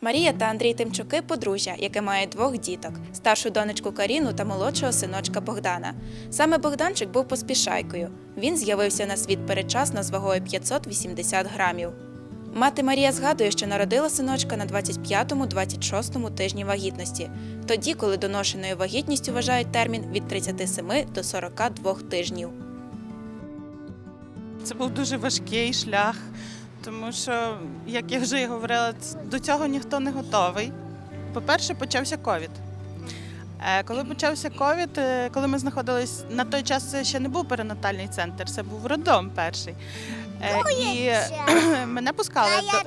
Марія та Андрій Тимчуки подружжя, яке має двох діток: старшу донечку Каріну та молодшого синочка Богдана. Саме Богданчик був поспішайкою. Він з'явився на світ передчасно з вагою 580 грамів. Мати Марія згадує, що народила синочка на 25-26 тижні вагітності, тоді, коли доношеною вагітністю вважають термін від 37 до 42 тижнів. Це був дуже важкий шлях, тому що, як я вже і говорила, до цього ніхто не готовий. По-перше, почався ковід. Е, Коли почався ковід, е, коли ми знаходились на той час, це ще не був перинатальний центр, це був роддом перший. Е, І мене пускали до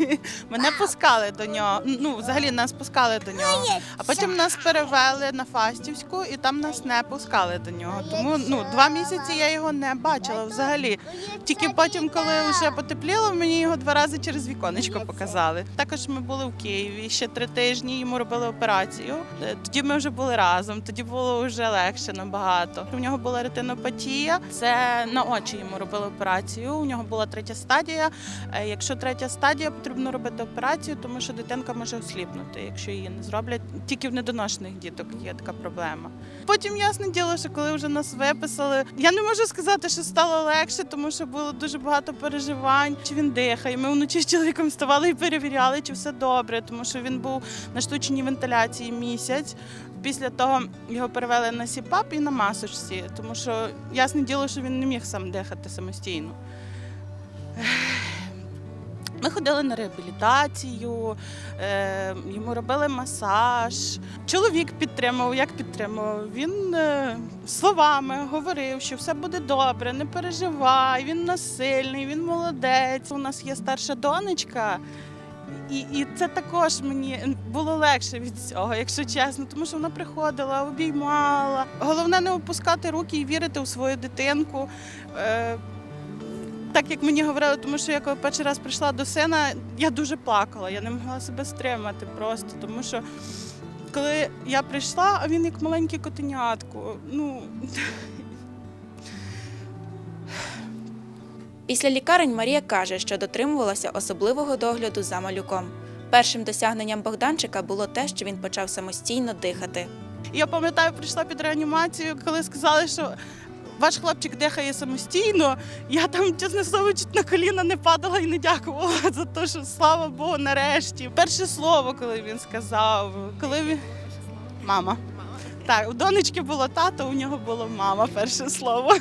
мене пускали до нього. Ну, взагалі нас пускали до нього. А потім нас перевели на Фастівську, і там нас не пускали до нього. Тому ну два місяці я його не бачила взагалі. Тільки потім, коли вже потепліло, мені його два рази через віконечко показали. Також ми були в Києві ще три тижні. Йому робили операцію. Е, Тоді ми вже були разом. Тоді було вже легше набагато. У нього була ретинопатія. Це на очі йому робили операцію. У нього була третя стадія. Е, Якщо третя стадія, потрібно робити операцію, тому що дитинка може осліпнути, якщо її не зроблять. Тільки в недоношених діток є така проблема. Потім ясне діло, що коли вже нас виписали, я не можу сказати, що стало легше, тому що було дуже багато переживань. Чи він дихає? Ми вночі з чоловіком вставали і перевіряли, чи все добре, тому що він був на штучній вентиляції місяць. Після того його перевели на сіпап і на масочці, тому що ясне діло, що він не міг сам дихати самостійно. Ми ходили на реабілітацію, е, йому робили масаж. Чоловік підтримував, як підтримував. Він е, словами говорив, що все буде добре, не переживай, він у нас сильний, він молодець. У нас є старша донечка. І, і це також мені було легше від цього, якщо чесно, тому що вона приходила, обіймала. Головне не опускати руки і вірити у свою дитинку. Е, так як мені говорили, тому що я коли перший раз прийшла до сина, я дуже плакала, я не могла себе стримати просто, тому що коли я прийшла, а він як маленький котенятко. Ну Після лікарень Марія каже, що дотримувалася особливого догляду за малюком. Першим досягненням Богданчика було те, що він почав самостійно дихати. я пам'ятаю, прийшла під реанімацію, коли сказали, що ваш хлопчик дихає самостійно. Я там, чесне слово, чуть на коліна не падала і не дякувала за те, що слава Богу, нарешті. Перше слово, коли він сказав, коли він мама. Так, у донечки було тато, у нього було мама, перше слово.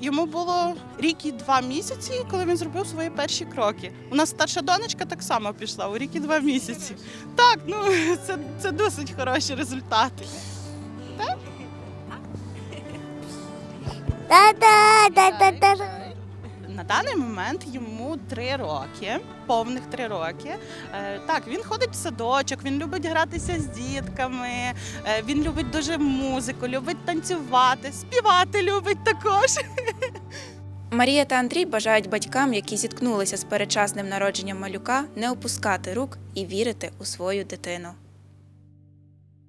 Йому було рік і два місяці, коли він зробив свої перші кроки. У нас старша донечка так само пішла у рік і два місяці. Так, ну це, це досить хороші результати. Та-та-та-та-та. Даний момент йому три роки, повних три роки. Е, Так, він ходить в садочок, він любить гратися з дітками, е, він любить дуже музику, любить танцювати, співати любить також. Марія та Андрій бажають батькам, які зіткнулися з передчасним народженням малюка, не опускати рук і вірити у свою дитину.